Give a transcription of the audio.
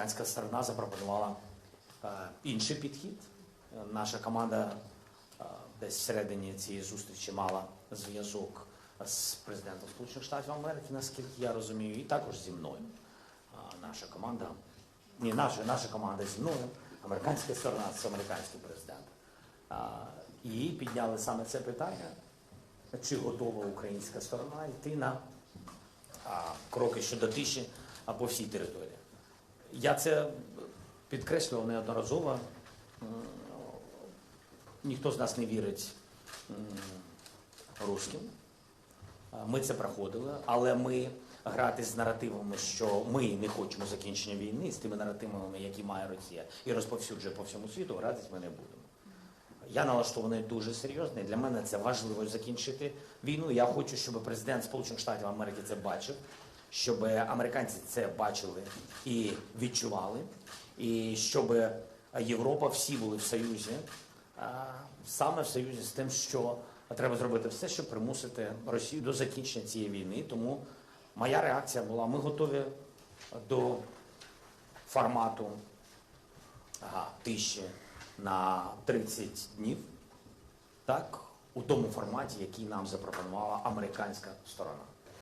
американська сторона запропонувала е, інший підхід. Наша команда е, десь всередині цієї зустрічі мала зв'язок з президентом Сполучених Штатів Америки, наскільки я розумію, і також зі мною. Наша команда, ні, наша, наша команда зі мною, американська сторона з американським президентом. І підняли саме це питання, чи готова українська сторона йти на кроки щодо тиші по всій території. Я це підкреслював неодноразово. Ніхто з нас не вірить русським. Ми це проходили, але ми грати з наративами, що ми не хочемо закінчення війни, з тими наративами, які має Росія, і розповсюджує по всьому світу, гратись ми не будемо. Я налаштований дуже серйозно. і Для мене це важливо закінчити війну. Я хочу, щоб президент Сполучених Штатів Америки це бачив, щоб американці це бачили і відчували, і щоб Європа всі були в союзі, саме в союзі з тим, що треба зробити все, щоб примусити Росію до закінчення цієї війни. Тому моя реакція була: ми готові до формату тиші на 30 днів, так, у тому форматі, який нам запропонувала американська сторона.